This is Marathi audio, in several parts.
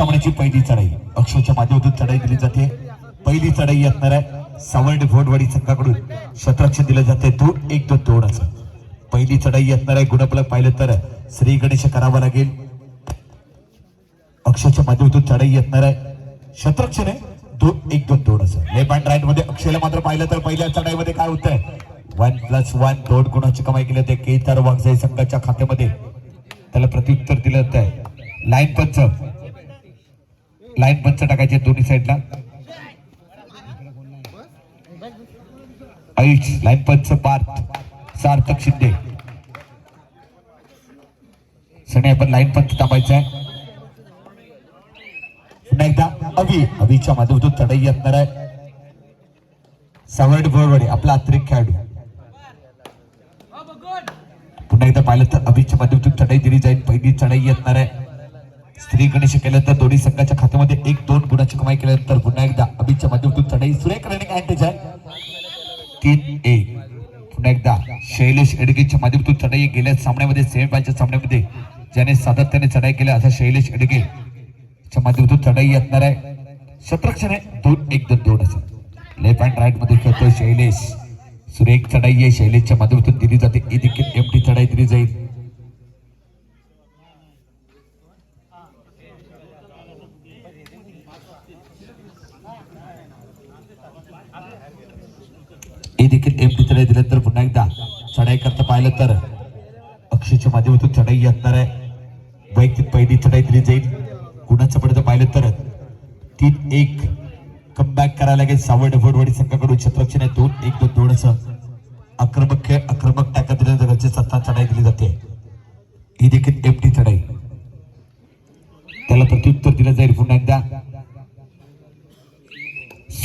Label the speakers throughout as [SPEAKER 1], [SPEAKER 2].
[SPEAKER 1] सामन्याची पहिली चढाई. अक्षरच्या माध्यमातून चढाई दिली जाते. पहिली चढाई असणार आहे सावर्ड भोडवाडी संघाकडून. शतरक्ष दिलं जाते दोन एक दोन दोनच पहिली चढाई असणार आहे गुणफलक पाहिलं तर श्री गणेश करावा लागेल. अक्षरच्या माध्यमातून चढाई असणार आहे. शतरक्षने दोन एक दोन दोन असं लेफ्ट अँड राईटमध्ये अक्षयला मात्र पाहिलं तर पहिल्या चढाईमध्ये काय होतंय? वन प्लस वन दोन गुणाची कमाई केली होते. केदार वागजाई संघाच्या खात्यामध्ये. त्याला प्रत्युत्तर दिलं जात आहे लाईन पंच. लाईन पंच टाकायचे दोन्ही साईडला आयुष लाईन पंच पार्थ सार्थक शिंदे. सने आपण लाईन पंच थांबायचा आहे. पुन्हा एकदा अवी अवीच्या माध्यमातून चढाई असणार आहे. सवर्ड बोरवडे आपला अतिरिक्त खेळाडू. पुन्हा एकदा पाहिलं तर अभिच्या माध्यमातून चढाई दिली जाईल. पहिली चढाई असणार आहे. स्त्री गणेश केलं तर दोन्ही संघाच्या खात्यामध्ये एक दोन गुणाची कमाई केल्यानंतर पुन्हा एकदा अभिच्या माध्यमातून चढाई. सुरेख रनिंग अँटेज आहे तीन एक. पुन्हा एकदा शैलेश एडगेच्या माध्यमातून चढाई गेल्या सामन्यामध्ये सेमीफायनलच्या सामन्यामध्ये. ज्याने सातत्याने चढाई केल्या असा शैलेश एडगे च्या माध्यमातून चढाई असणार आहे. शत्रक्षण आहे. दोन एक दोन दोन असं. लेफ्ट अँड राईटमध्ये खेळतोय शैलेश. सुरेख चढाई आहे. शैलेशच्या माध्यमातून दिली जाते. ही देखील एमटी चढाई दिली जाईल. हे देखील एमटी चढाई दिल्यानंतर पुन्हा एकदा चढाई करता पाहिलं तर अक्षयच्या माध्यमातून चढाई असणार आहे. वैयक्तिक पहिली चढाई दिली जाईल. गुणाचं पडतं पाहिलं तर तीन एक कमबॅक करायला लागेल. सावड फोडवाडी संघाकडून छत्रक्षण आहे दोन एक दोन दोन असं आक्रमक खेळ आक्रमक टाका दिल्या घरचे सत्ता चढाई दिली जाते. ही देखील एमटी चढाई त्याला प्रत्युत्तर दिलं जाईल पुन्हा एकदा.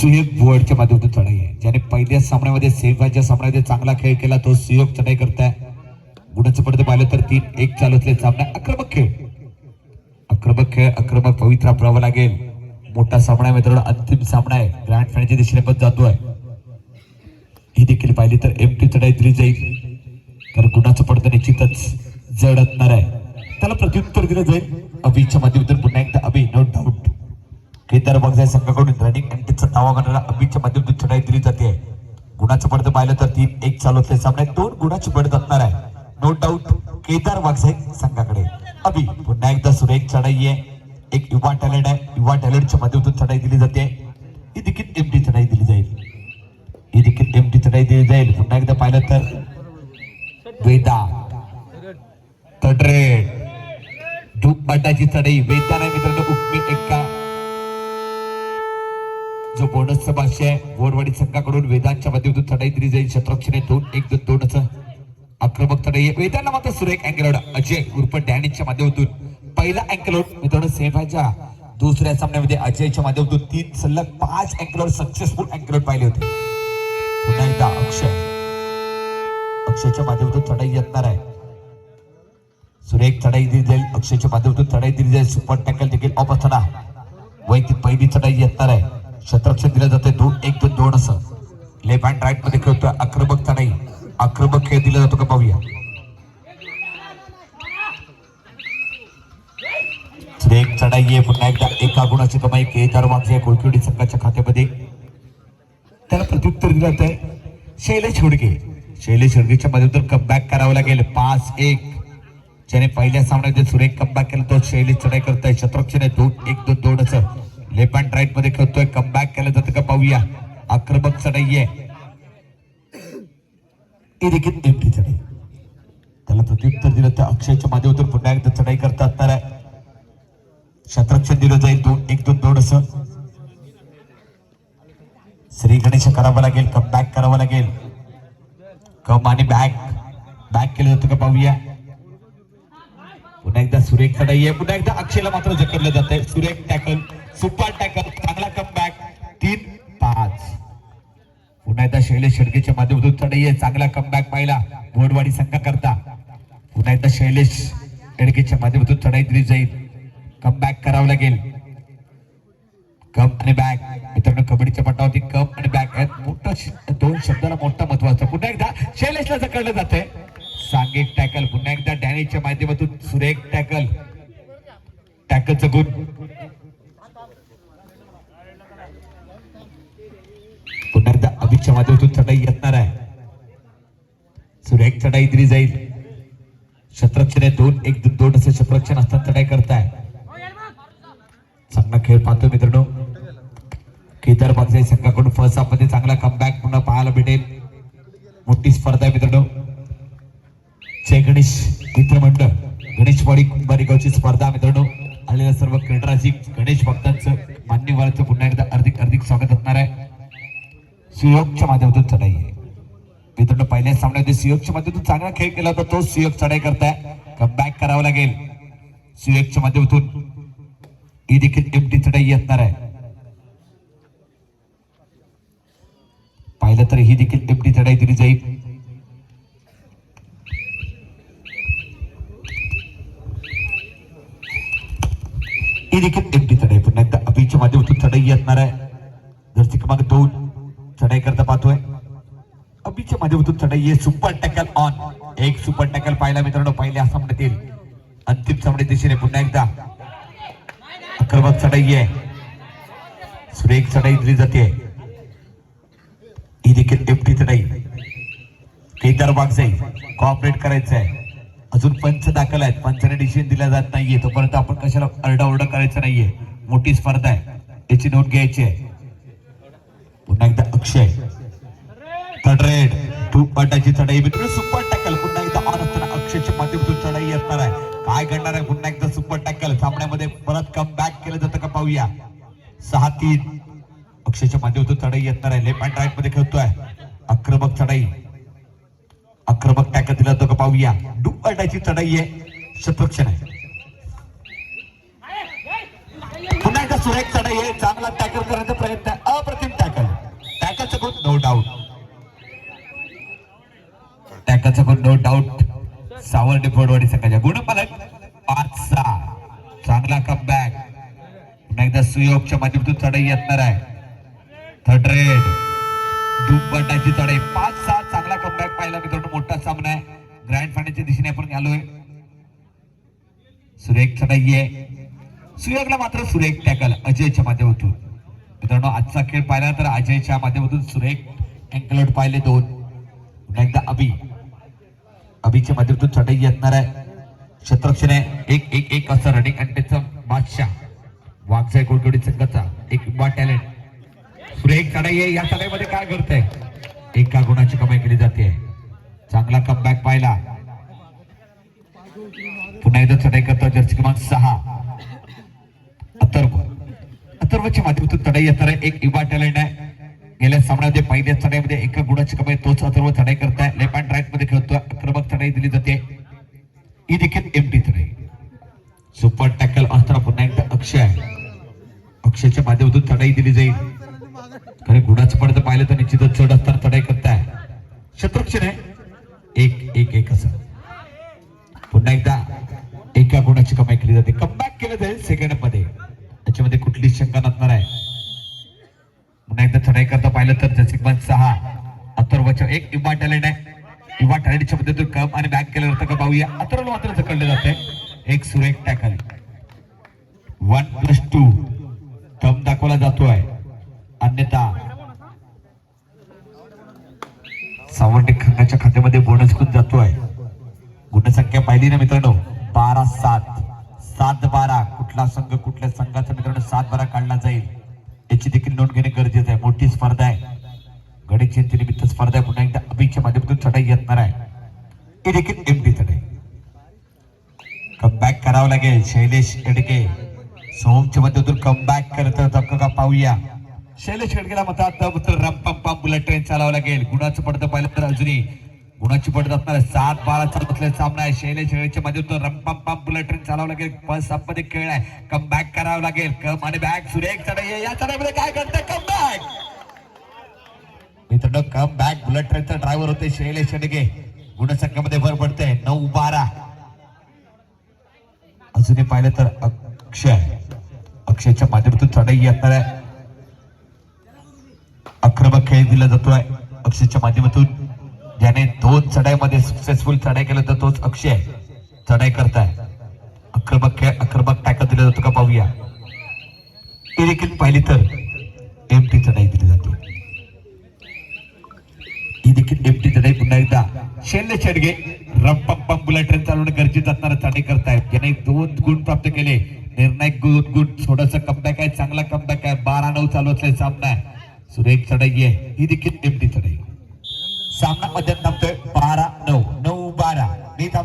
[SPEAKER 1] सुयोग बोर्डच्या माध्यमातून चढाई आहे. ज्याने पहिल्या सामन्यामध्ये सेवाच्या सामन्यामध्ये चांगला खेळ केला तो सुयोग चढाई करताय. गुणाचं पडतं पाहिलं तर तीन एक चालू असले सामना. आक्रमक खेळ. आक्रमक खेळ आक्रमक पवित्र वापरावा लागेल. मोठा सामना आहे मित्रांनो. अंतिम सामना आहे. ग्रँड फायनलच्या दिशेने पण जातोय. ही देखील पाहिली तर एमटी चढाई दिली जाईल. तर गुणाचं पडतं निश्चितच जड असणार आहे त्याला प्रत्युत्तर दिलं जाईल. अभिच्या माध्यमातून पुन्हा एकदा अभि नो डाऊट केदार बगजाय संघाकडून रनिंग अँटीचा दावा करणारा अमितच्या माध्यमातून चढाई दिली जाते. गुणाचं पडतं पाहिलं तर तीन एक चालू असले सामन्यात दोन गुणाची पडत असणार आहे. नो डाऊट केदार वागजाई संघाकडे. अभि पुन्हा एकदा सुरेख चढाई आहे. एक युवा टॅलेंट आहे. युवा टॅलेंटच्या माध्यमातून चढाई दिली जाते. ही देखील एमटी चढाई दिली जाईल. ही देखील एमटी चढाई दिली जाईल. पुन्हा एकदा पाहिलं तर वेदा. तडरेड धूप बाटाची चढाई. वेदा नाही मित्रांनो उपमी जो बोनसचा भाष्य आहे बोरवाडी संघाकडून वेदांच्या माध्यमातून चढाई दिली जाईल शत्रक्षणे दोन एक दोन दोनच. आक्रमक चढाई वेदांना मात्र सुरेख अँगलोड अजय उर्फ डॅनिकच्या माध्यमातून. पहिला अँकल मित्रांनो सेफाच्या दुसऱ्या सामन्यामध्ये अजयच्या माध्यमातून तीन सलग पाच अँकलवर सक्सेसफुल अँकलर पाहिले होते. पुन्हा एकदा अक्षय. अक्षयच्या माध्यमातून चढाई येणार आहे. सुरेख चढाई दिली जाईल. अक्षयच्या माध्यमातून चढाई दिली जाईल. सुपर टॅकल देखील ऑफ असताना वैयक्तिक पहिली चढाई येणार आहे. शतरक्षण दिलं जाते दोन एक दोन दोन असं. लेफ्ट हँड राईटमध्ये खेळतोय. आक्रमक चढाई आक्रमक खेळ दिला जातो का पाहूया. सुरेख चढाई आहे. पुन्हा एकदा एका गुणाची कमाई केदार वागजे कोळकिवडी संघाच्या खात्यामध्ये त्याला प्रत्युत्तर दिलं जात आहे शैलेश हुडके शैलेश हुडकेच्या माध्यमातून कमबॅक करावं लागेल. पाच एक. ज्याने पहिल्या सामन्यामध्ये सुरेख कमबॅक केला तो शैलेश चढाई करतोय. शत्रक्षण आहे दोन एक दोन दोन असं. लेफ्ट हँड राईटमध्ये खेळतोय. कमबॅक केलं जातं का पाहूया. आक्रमक चढाई आहे. देखील एमटी चढाई. त्याला प्रत्युत्तर दिलं तर अक्षयच्या माध्यमातून पुन्हा एकदा चढाई करता असणार आहे. शत्रक्षण दिलं जाईल. दोन एक दोन दोन असं. श्री गणेश करावं लागेल. कम बॅक करावं लागेल. कम आणि बॅक बॅक केलं जातं का पाहूया. पुन्हा एकदा सुरेख चढाई आहे. पुन्हा एकदा अक्षयला मात्र जकडलं जात आहे सुरेख टॅकल सुपर टॅकल चांगला कम बॅक तीन पाच. पुन्हा एकदा शैलेश शेडकेच्या माध्यमातून चढई आहे चांगला कम बॅक पाहिला. बोरवाडी संघाकरता. पुन्हा एकदा शैलेश शेडकेच्या माध्यमातून चढाई दिली जाईल कम बॅक करावं लागेल. कम आणि बॅक मित्रांनो कबड्डीच्या पटावरती कम आणि बॅक यात मोठं दोन शब्दाला मोठा महत्त्व असतं. पुन्हा एकदा शैलेशला जकडलं जातंय. सांघिक टॅकल पुन्हा एकदा डॅनीच्या माध्यमातून सुरेख टॅकल टॅकलचं गुण. अभिच्या माध्यमातून चढाई येणार आहे. सुरेख चढाई दिली जाईल. शत्रक्षणे दोन एक दोन असे शत्रक्षण असतात चढाई करताय. चांगला खेळ पाहतो मित्रांनो. केदार बागजाई संघाकडून फर्स्ट हाफमध्ये चांगला कमबॅक पुन्हा पाहायला भेटेल. मोठी स्पर्धा आहे मित्रांनो. जय गणेश मित्रमंडळ. गणेशवाडी कुंभारी गावची स्पर्धा मित्रांनो. आलेल्या सर्व क्रीडारसिक गणेश भक्तांचं मान्यवरांचं पुन्हा एकदा सुयोगच्या माध्यमातून चढाई आहे. मित्रांनो पहिल्या सामन्यामध्ये सुयोगच्या माध्यमातून चांगला खेळ केला होता तो. सुयोग चढाई करताय. कमबॅक करावं लागेल. सुयोगच्या माध्यमातून. ही देखील एमटी चढाई असणार आहे. पाहिलं तर ही देखील एमटी चढाई दिली जाईल. ही देखील एमटी चढाई. पुन्हा एकदा अभिच्या माध्यमातून चढाई असणार आहे. जर्सी क्रमांक दोन. चढाई करता पाहतोय. अभिच्या माध्यमातून चढाई आहे सुपर टॅकल ऑन एक सुपर टॅकल पाहिला मित्रांनो पहिल्या येईल अंतिम सामने दिशेने पुन्हा एकदा. आक्रमक चढाई आहे. सुरेख चढाई दिली जाते. ही देखील एमटी चढाई. केदार बागजाई कॉपरेट करायचं आहे अजून पंच दाखल आहेत. पंचाने डिसिजन दिला जात नाहीये. तोपर्यंत आपण कशाला अरडाओरडा करायचं नाहीये. मोठी स्पर्धा आहे. याची नोंद घ्यायची आहे. पुन्हा एकदा अक्षय थर्ड रेड. टू अटाची चढाई मित्र सुपर टॅकल. पुन्हा एकदा ऑन असताना अक्षयच्या माध्यमातून चढाई येणार आहे. काय घडणार आहे? पुन्हा एकदा सुपर टॅकल. सामन्यामध्ये परत कम बॅक केलं जातं का पाहूया. सहा तीन. अक्षयच्या माध्यमातून चढाई येणार आहे. लेफ्ट अँड राईटमध्ये खेळतोय. आक्रमक चढाई. आक्रमक टॅकल दिला जातो का पाहूया. डुप अटाची चढाई आहे. शत्रक्षण आहे. पुन्हा एकदा सुरेख चढाई आहे. चांगला टॅकल करण्याचा प्रयत्न आहे. अप्रतिम टॅकल टॅकलचं गुण नो डाऊट टॅकलचा गुण नो डाऊट सावर्डे फोडवाडी संघाच्या गुणपालक पाच सहा चांगला कम बॅक पुन्हा एकदा सुयोगच्या माध्यमातून चढाई येणार आहे. थर्ड रेड दुबटाची चढाई. पाच सहा चांगला कम बॅक पाहिला मित्रांनो. मोठा सामना आहे. ग्रँड फायनलच्या दिशेने आपण आलोय. सुरेख चढाई आहे. सुयोगला मात्र सुरेख टॅकल अजयच्या माध्यमातून. मित्रांनो आजचा खेळ पाहिला तर अजयच्या माध्यमातून सुरेख अँकलट पाहिले दोन. पुन्हा एकदा अभि. अभिच्या माध्यमातून चढाई येणार आहे. शत्रक्षणे एक एक एक असं रनिंग आणि त्याचा बादशाह. वागसाय कोटकोडी संघाचा एक युवा टॅलेंट सुरेख चढाई आहे. या चढाईमध्ये काय करते एका गुणाची कमाई केली जाते. चांगला कमबॅक पाहिला. पुन्हा एकदा चढाई करतो जर्सी क्रमांक सहा. अथर्व. अथर्वच्या माध्यमातून चढाई येणार आहे. एक युवा टॅलेंट आहे. गेल्या सामन्यामध्ये पहिल्या चढाईमध्ये एका गुणाची कमाई तोच अथर्व चढाई करताय लेफ्ट अँड राईटमध्ये खेळतो आक्रमक चढाई दिली जाते. ही देखील एमटी चढाई. सुपर टॅकल असताना पुन्हा एकदा अक्षय. आहे अक्षयच्या माध्यमातून चढाई दिली जाईल. कारण गुणाचं पडतं पाहिलं तर निश्चितच चढ असताना चढाई करताय. शत्रुक्षण आहे. एक एक एक असं. पुन्हा एकदा एका गुणाची कमाई केली जाते. कमबॅक केलं जाईल सेकंडमध्ये. त्याच्यामध्ये कुठली शंका नसणार आहे. पुन्हा एकदा चढाई करता पाहिलं तर जसे पण सहा. अथर्वच्या एक युवा टॅलेंट आहे. युवा टॅलेंटच्या मध्येतून कप आणि बॅक केलं जातं का पाहूया. अथर्व मात्र जकडलं जाते एक सुरेख tackle. One plus two come दाखवला जातोय. अन्यथा. सावंडी खंगाच्या खात्यामध्ये बोनस पण जातोय. गुणसंख्या पाहिली ना मित्रांनो? बारा सात. सात बारा. कुठला संघ कुठल्या संघाचा मित्रांनो? सात बारा काढला जाईल. याची देखील नोंद घेणे गरजेचं आहे. मोठी स्पर्धा आहे. गणेश जयंती निमित्त स्पर्धा पुन्हा एकदा अभिच्या माध्यमातून चढाई येणार आहे. ही देखील एमडी चढाई. कमबॅक करावं लागेल. शैलेश एडके सोमच्या मध्येतून कमबॅक करत का पाहूया. शैलेश एडकेला म्हणतात रम रंपम पम. बुलेट ट्रेन चालावं लागेल. गुणाचं पडतं पाहिलं तर अजूनही. गुणाची पडत असणार सात बारा चालत असलेला सामना आहे. शैलेश एडकेच्या माध्यमातून रमपम पम बुलेट ट्रेन चालावं लागेल. फर्स्ट हाफमध्ये खेळ आहे कमबॅक करावं लागेल. कम आणि बॅक सुरेख चढाई आहे. या चढाईमध्ये काय करते कमबॅक मित्रांनो come back bullet train driver होते शैलेश शेडगे. गुणसंख्यामध्ये भर पडते. नऊ बारा. अजूनही पाहिलं तर अक्षय. अक्षयच्या माध्यमातून चढाई येणार आहे. आक्रमक खेळ दिला जातोय अक्षयच्या माध्यमातून. ज्याने दोन चढाईमध्ये सक्सेसफुल चढाई केलं तर तोच अक्षय चढाई करताय. आक्रमक खेळ आक्रमक टाकत दिला जातो का पाहूया. ती देखील पाहिली तर एमटी चढाई दिली जाते. ही देखील एमटी चढाई पुन्हा एकदा. शैल्य शेडगे. रंपम पम बुलेट ट्रेन चालवणं गरजेचं असणारा चढाई करतायत ज्याने दोन गुण प्राप्त केले. निर्णायक गुण गुण. थोडस कमबॅक आहे. चांगला कमबॅक आहे. बारा नऊ चालू असलेला सामना आहे. सुरेख चढाई आहे. ही देखील एमटी चढाई. सामना मध्यात थांबतोय बारा नऊ